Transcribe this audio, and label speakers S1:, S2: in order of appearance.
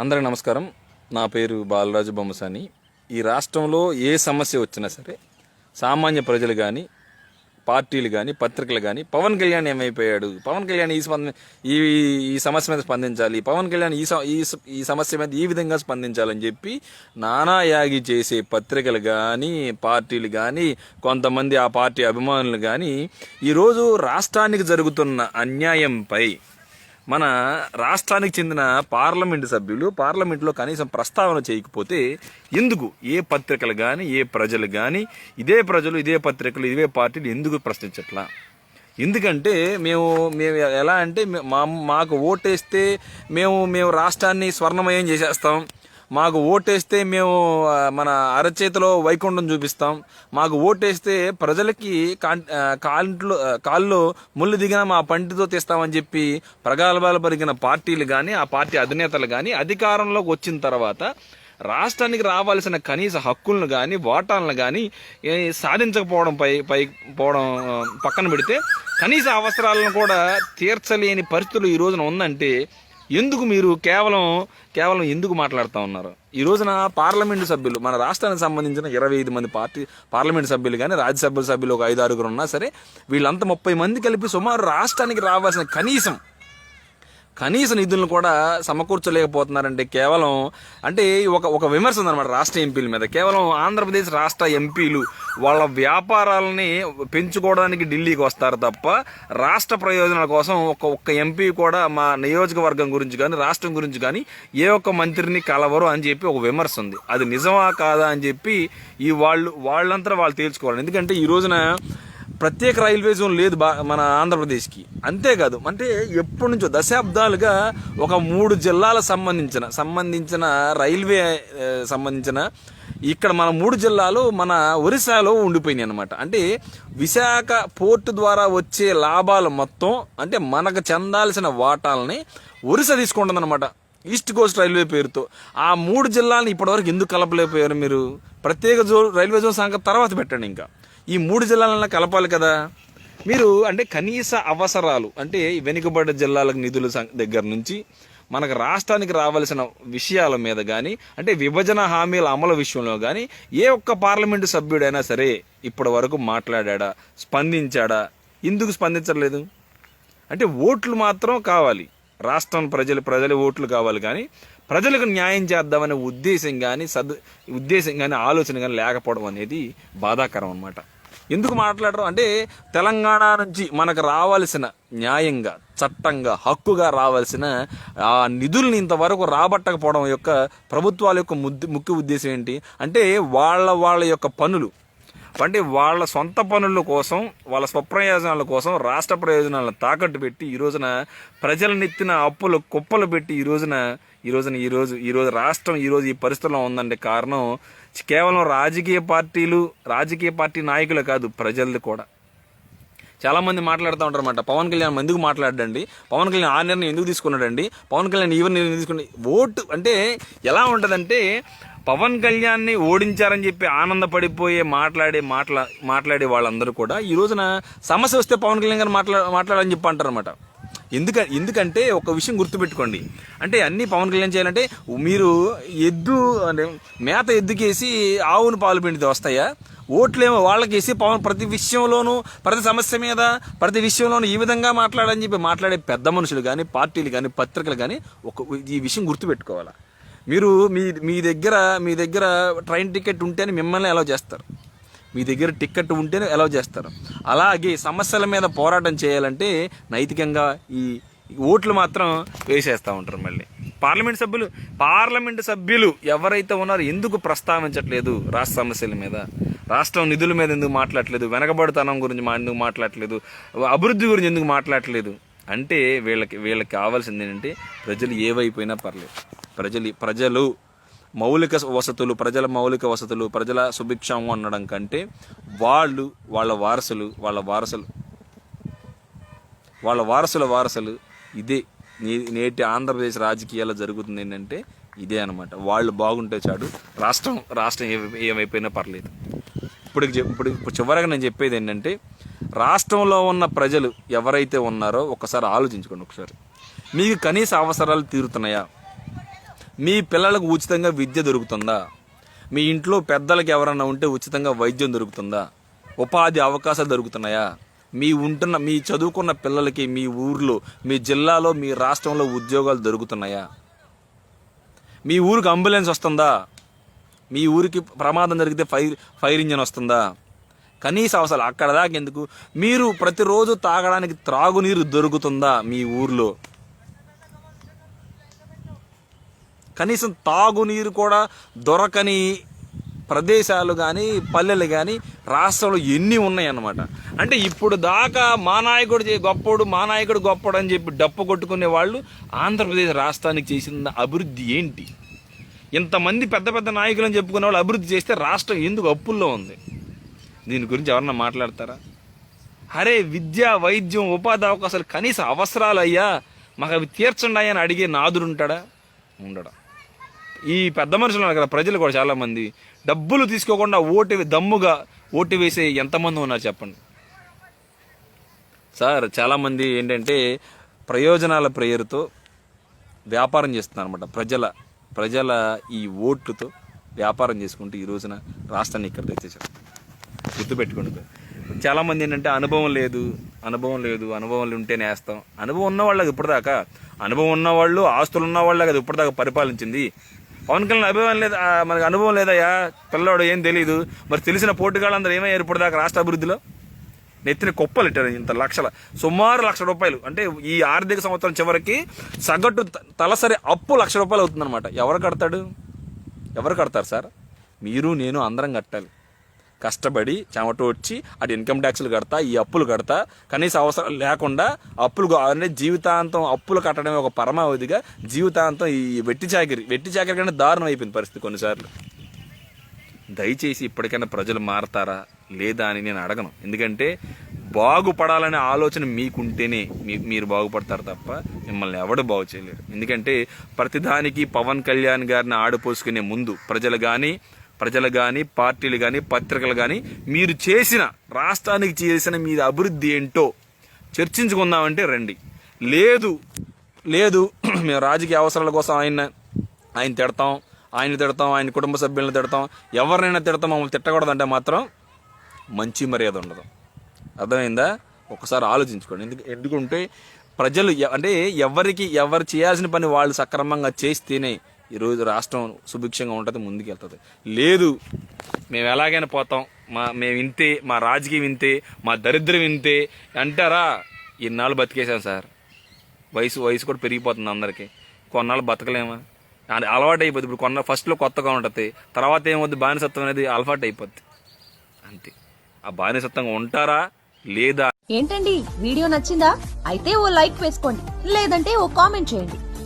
S1: అందరికీ నమస్కారం. నా పేరు బాలరాజు బొమ్మసాని. ఈ రాష్ట్రంలో ఏ సమస్య వచ్చినా సరే సామాన్య ప్రజలు కానీ పార్టీలు కానీ పత్రికలు కానీ పవన్ కళ్యాణ్ ఏమైపోయాడు? పవన్ కళ్యాణ్ ఈ స్పంద ఈ ఈ సమస్య మీద స్పందించాలి. పవన్ కళ్యాణ్ ఈ ఈ ఈ సమస్య మీద ఈ విధంగా స్పందించాలని చెప్పి నానా యాగి చేసే పత్రికలు కానీ పార్టీలు కానీ కొంతమంది ఆ పార్టీ అభిమానులు కానీ ఈరోజు రాష్ట్రానికి జరుగుతున్న అన్యాయంపై మన రాష్ట్రానికి చెందిన పార్లమెంటు సభ్యులు పార్లమెంట్లో కనీసం ప్రస్తావన చేయకపోతే ఎందుకు? ఏ పత్రికలు కానీ ఏ ప్రజలు కానీ ఇదే ప్రజలు ఇదే పత్రికలు ఇదే పార్టీలు ఎందుకు ప్రశ్నించట్లా? ఎందుకంటే మేము మేము ఎలా అంటే మా మాకు ఓటేస్తే మేము మేము రాష్ట్రాన్ని స్వర్ణమయం చేసేస్తాం. మాకు ఓటేస్తే మేము మన అరచేతిలో వైకుంఠం చూపిస్తాం. మాకు ఓటేస్తే ప్రజలకి కాంట్లో కాళ్ళు ముళ్ళు దిగిన మా పంటితో తీస్తామని చెప్పి ప్రగల్భాలు పరిగిన పార్టీలు కానీ ఆ పార్టీ అధినేతలు కానీ అధికారంలోకి వచ్చిన తర్వాత రాష్ట్రానికి రావాల్సిన కనీస హక్కులను కానీ వాటాలను కానీ సాధించకపోవడం పై పై పోవడం పక్కన పెడితే కనీస అవసరాలను కూడా తీర్చలేని పరిస్థితులు ఈ రోజున ఉందంటే ఎందుకు మీరు కేవలం కేవలం ఎందుకు మాట్లాడుతూ ఉన్నారు? ఈ రోజున పార్లమెంటు సభ్యులు మన రాష్ట్రానికి సంబంధించిన ఇరవై ఐదు మంది పార్టీ పార్లమెంటు సభ్యులు కానీ రాజ్యసభ సభ్యులు ఒక ఐదు ఆరుగురు ఉన్నా సరే వీళ్ళంతా ముప్పై మంది కలిపి సుమారు రాష్ట్రానికి రావాల్సిన కనీసం కనీస నిధులను కూడా సమకూర్చలేకపోతున్నారంటే కేవలం అంటే ఒక ఒక విమర్శ ఉందన్నమాట రాష్ట్ర ఎంపీల మీద. కేవలం ఆంధ్రప్రదేశ్ రాష్ట్ర ఎంపీలు వాళ్ళ వ్యాపారాలని పెంచుకోవడానికి ఢిల్లీకి వస్తారు తప్ప రాష్ట్ర ప్రయోజనాల కోసం ఒక ఒక్క ఎంపీ కూడా మా నియోజకవర్గం గురించి కానీ రాష్ట్రం గురించి కానీ ఏ ఒక్క మంత్రిని కలవరు అని చెప్పి ఒక విమర్శ ఉంది. అది నిజమా కాదా అని చెప్పి ఈ వాళ్ళు వాళ్ళంతా వాళ్ళు తేల్చుకోవాలి. ఎందుకంటే ఈ రోజున ప్రత్యేక రైల్వే జోన్ లేదు బా మన ఆంధ్రప్రదేశ్కి. అంతేకాదు అంటే ఎప్పటి నుంచో దశాబ్దాలుగా ఒక మూడు జిల్లాల సంబంధించిన సంబంధించిన రైల్వే సంబంధించిన ఇక్కడ మన మూడు జిల్లాలు మన ఒరిస్సాలో ఉండిపోయినాయి అనమాట అంటే విశాఖ పోర్టు ద్వారా వచ్చే లాభాలు మొత్తం అంటే మనకు చెందాల్సిన వాటాలని ఒరిస్సా తీసుకుంటుందన్నమాట. ఈస్ట్ కోస్ట్ రైల్వే పేరుతో. ఆ మూడు జిల్లాలను ఇప్పటివరకు ఎందుకు కలపలేకపోయారు మీరు? ప్రత్యేక జో రైల్వే జోన్ సంగతి తర్వాత పెట్టండి ఇంకా. ఈ మూడు జిల్లాలను కలపాలి కదా. మీరు అంటే కనీస అవసరాలు అంటే వెనుకబడ్డ జిల్లాలకు నిధుల సం- దగ్గర నుంచి మనకు రాష్ట్రానికి రావాల్సిన విషయాల మీద కానీ అంటే విభజన హామీల అమలు విషయంలో కానీ ఏ ఒక్క పార్లమెంటు సభ్యుడైనా సరే ఇప్పటి వరకు మాట్లాడా స్పందించాడా? ఎందుకు స్పందించలేదు? అంటే ఓట్లు మాత్రం కావాలి. రాష్ట్రం ప్రజలు ప్రజల ఓట్లు కావాలి కానీ ప్రజలకు న్యాయం చేద్దామనే ఉద్దేశం కానీ సద్ ఉద్దేశం కానీ ఆలోచన కానీ లేకపోవడం అనేది బాధాకరం అనమాట ఎందుకు మాట్లాడరు? అంటే తెలంగాణ నుంచి మనకు రావాల్సిన న్యాయంగా చట్టంగా హక్కుగా రావాల్సిన ఆ నిధుల్ని ఇంతవరకు రాబట్టకపోవడం యొక్క ప్రభుత్వాల యొక్క ముద్దు ముఖ్య ఉద్దేశం ఏంటి? అంటే వాళ్ళ వాళ్ళ యొక్క పనులు. అంటే వాళ్ళ సొంత పనుల కోసం వాళ్ళ స్వప్రయోజనాల కోసం రాష్ట్ర ప్రయోజనాలను తాకట్టు పెట్టి ఈ రోజున ప్రజలనెత్తిన అప్పులు కుప్పలు పెట్టి ఈ రోజున ఈ రోజున ఈ రోజు ఈ రోజు రాష్ట్రం ఈ రోజు ఈ పరిస్థితుల్లో ఉందంటే కారణం కేవలం రాజకీయ పార్టీలు రాజకీయ పార్టీ నాయకులు కాదు ప్రజలది కూడా. చాలామంది మాట్లాడుతూ ఉంటారు అనమాట పవన్ కళ్యాణ్ ఎందుకు మాట్లాడండి పవన్ కళ్యాణ్ ఆ నిర్ణయం ఎందుకు తీసుకున్నాడండి? పవన్ కళ్యాణ్ ఈవెన్ నిర్ణయం తీసుకుని ఓటు అంటే ఎలా ఉంటుందంటే పవన్ కళ్యాణ్ని ఓడించారని చెప్పి ఆనందపడిపోయే మాట్లాడే మాట్లా మాట్లాడే వాళ్ళందరూ కూడా ఈ రోజున సమస్య వస్తే పవన్ కళ్యాణ్ గారు మాట్లా మాట్లాడని చెప్పి అంటారనమాట ఎందుక ఎందుకంటే ఒక విషయం గుర్తుపెట్టుకోండి. అంటే అన్ని పవన్ కళ్యాణ్ చేయాలంటే మీరు ఎద్దు అంటే మేత ఎద్దుకేసి ఆవును పాలు పిండితే వస్తాయా? ఓట్లేమో వాళ్ళకేసి పవన్ ప్రతి విషయంలోనూ ప్రతి సమస్య మీద ప్రతి విషయంలోనూ ఈ విధంగా మాట్లాడని చెప్పి మాట్లాడే పెద్ద మనుషులు కానీ పార్టీలు కానీ పత్రికలు కానీ ఒక ఈ విషయం గుర్తుపెట్టుకోవాలి. మీరు మీ మీ దగ్గర మీ దగ్గర ట్రైన్ టికెట్ ఉంటేనే మిమ్మల్ని అలౌ చేస్తారు. మీ దగ్గర టికెట్ ఉంటేనే అలౌ చేస్తారు. అలాగే సమస్యల మీద పోరాటం చేయాలంటే నైతికంగా ఈ ఓట్లు మాత్రం వేసేస్తూ ఉంటారు మళ్ళీ. పార్లమెంట్ సభ్యులు పార్లమెంట్ సభ్యులు ఎవరైతే ఉన్నారో ఎందుకు ప్రస్తావించట్లేదు రాష్ట్ర సమస్యల మీద? రాష్ట్రం నిధుల మీద ఎందుకు మాట్లాడలేదు వెనకబడితనం గురించి మా ఎందుకు మాట్లాడలేదు అభివృద్ధి గురించి ఎందుకు మాట్లాడలేదు అంటే వీళ్ళకి వీళ్ళకి కావాల్సింది ఏంటంటే ప్రజలు ఏవైపోయినా పర్లేదు. ప్రజలు ప్రజలు మౌలిక వసతులు ప్రజల మౌలిక వసతులు ప్రజల సుభిక్షము అనడం కంటే వాళ్ళు వాళ్ళ వారసులు వాళ్ళ వారసులు వాళ్ళ వారసుల వారసులు ఇదే. నే- నేటి ఆంధ్రప్రదేశ్ రాజకీయాల్లో జరుగుతుంది ఏంటంటే ఇదే అనమాట వాళ్ళు బాగుంటే చాడు రాష్ట్రం రాష్ట్రం ఏ- ఏమైపోయినా పర్లేదు. ఇప్పుడు చెప్- ఇప్పుడు ఇప్పుడు చివరగా నేను చెప్పేది ఏంటంటే రాష్ట్రంలో ఉన్న ప్రజలు ఎవరైతే ఉన్నారో ఒకసారి ఆలోచించుకోండి ఒకసారి. మీకు కనీస అవసరాలు తీరుతున్నాయా? మీ పిల్లలకు ఉచితంగా విద్య దొరుకుతుందా? మీ ఇంట్లో పెద్దలకు ఎవరన్నా ఉంటే ఉచితంగా వైద్యం దొరుకుతుందా? ఉపాధి అవకాశాలు దొరుకుతున్నాయా? మీ ఉంటున్న మీ చదువుకున్న పిల్లలకి మీ ఊర్లో మీ జిల్లాలో మీ రాష్ట్రంలో ఉద్యోగాలు దొరుకుతున్నాయా? మీ ఊరికి అంబులెన్స్ వస్తుందా? మీ ఊరికి ప్రమాదం జరిగితే ఫైర్ ఫైర్ ఇంజన్ వస్తుందా? కనీస అవసరాలు అక్కడ దాకా ఎందుకు? మీరు ప్రతిరోజు తాగడానికి త్రాగునీరు దొరుకుతుందా మీ ఊర్లో? కనీసం తాగునీరు కూడా దొరకని ప్రదేశాలు కానీ పల్లెలు కానీ రాష్ట్రంలో ఎన్ని ఉన్నాయన్నమాట. అంటే ఇప్పుడు దాకా మా నాయకుడు చే- గొప్పోడు మా నాయకుడు గొప్పడు అని చెప్పి డప్పు కొట్టుకునే వాళ్ళు ఆంధ్రప్రదేశ్ రాష్ట్రానికి చేసిన అభివృద్ధి ఏంటి? ఇంతమంది పెద్ద పెద్ద నాయకులు అని చెప్పుకునే వాళ్ళు అభివృద్ధి చేస్తే రాష్ట్రం ఎందుకు అప్పుల్లో ఉంది? దీని గురించి ఎవరన్నా మాట్లాడతారా? అరే విద్య వైద్యం ఉపాధి అవకాశాలు కనీస అవసరాలు అయ్యా మాకు అవి తీర్చండి అని అడిగే నాదుడు ఉంటాడా? ఉండడా. ఈ పెద్ద మనుషులు ఉన్నారు కదా ప్రజలు కూడా చాలా మంది డబ్బులు తీసుకోకుండా ఓటు దమ్ముగా ఓటు వేసే ఎంతమంది ఉన్నారు చెప్పండి. సార్ చాలామంది ఏంటంటే ప్రయోజనాల ప్రేయరుతో వ్యాపారం చేస్తున్నారు అనమాట ప్రజల ప్రజల ఈ ఓట్లతో వ్యాపారం చేసుకుంటూ ఈ రోజున రాష్ట్రాన్ని ఇక్కడ తెచ్చేసారు గుర్తుపెట్టుకోండి చాలామంది ఏంటంటే అనుభవం లేదు అనుభవం లేదు అనుభవం ఉంటేనే వేస్తాం. అనుభవం ఉన్న వాళ్ళకి ఇప్పటిదాకా అనుభవం ఉన్నవాళ్ళు ఆస్తులు ఉన్నవాళ్ళకి అది ఇప్పటిదాకా పరిపాలించింది పవన్ కళ్యాణ్ అనుభవం లేదా మనకు అనుభవం లేదయ్యా. పిల్లవాడు ఏం తెలియదు మరి తెలిసిన పోటీగాళ్ళందరూ ఏమయ్యారు దాకా రాష్ట్ర అభివృద్ధిలో? నెత్తిన కుప్పలు ఇట్టారు ఇంత లక్షల సుమారు లక్ష రూపాయలు. అంటే ఈ ఆర్థిక సంవత్సరం చివరికి సగటు త- తలసరి అప్పు లక్ష రూపాయలు అవుతుందన్నమాట. ఎవరు కడతాడు? ఎవరు కడతారు సార్? మీరు నేను అందరం కట్టాలి. కష్టపడి చెమట వచ్చి అటు ఇన్కమ్ ట్యాక్స్లు కడతా ఈ అప్పులు కడతా. కనీస అవసరం లేకుండా అప్పులు అంటే జీవితాంతం అప్పులు కట్టడమే ఒక పరమావధిగా జీవితాంతం ఈ వెట్టి చాకిరి వెట్టి చాకరి కంటే దారుణం అయిపోయింది పరిస్థితి కొన్నిసార్లు. దయచేసి ఇప్పటికైనా ప్రజలు మారతారా? లేదా అని నేను అడగను. ఎందుకంటే బాగుపడాలనే ఆలోచన మీకుంటేనే మీ మీరు బాగుపడతారు తప్ప మిమ్మల్ని ఎవడు బాగు చేయలేరు. ఎందుకంటే ప్రతిదానికి పవన్ కళ్యాణ్ గారిని ఆడిపోసుకునే ముందు ప్రజలు కానీ ప్రజలు కానీ పార్టీలు కానీ పత్రికలు కానీ మీరు చేసిన రాష్ట్రానికి చేసిన మీ అభివృద్ధి ఏంటో చర్చించుకుందామంటే రండి. లేదు లేదు మేము రాజకీయ అవసరాల కోసం ఆయన ఆయన తిడతాం ఆయన తిడతాం ఆయన కుటుంబ సభ్యులను తిడతాం ఎవరినైనా తిడతాం మమ్మల్ని తిట్టకూడదంటే మాత్రం మంచి మర్యాద ఉండదు. అర్థమైందా? ఒకసారి ఆలోచించుకోండి. ఎందుకు ఎందుకంటే ప్రజలు అంటే ఎవరికి ఎవరు చేయాల్సిన పని వాళ్ళు సక్రమంగా చేస్తేనే ఈరోజు రాష్ట్రం సుభిక్షంగా ఉంటుంది ముందుకెళ్తుంది. లేదు మేము ఎలాగైనా పోతాం మా మేము ఇంతే మా రాజకీయం ఇంతే మా దరిద్రం ఇంతే అంటారా? ఇన్నాళ్ళు బతికేసాం సార్. వయసు వయసు కూడా పెరిగిపోతుంది అందరికీ. కొన్నాళ్ళు బతకలేమా? అది అలవాటు అయిపోద్ది ఇప్పుడు కొన్న ఫస్ట్లో కొత్తగా ఉంటుంది తర్వాత ఏమవుద్ది? బానిసత్వం అనేది అలవాటు అయిపోద్ది అంతే. ఆ బానిసత్వంగా ఉంటారా? లేదా?
S2: ఏంటండి? వీడియో నచ్చిందా? అయితే ఓ లైక్ వేసుకోండి. లేదంటే ఓ కామెంట్ చేయండి.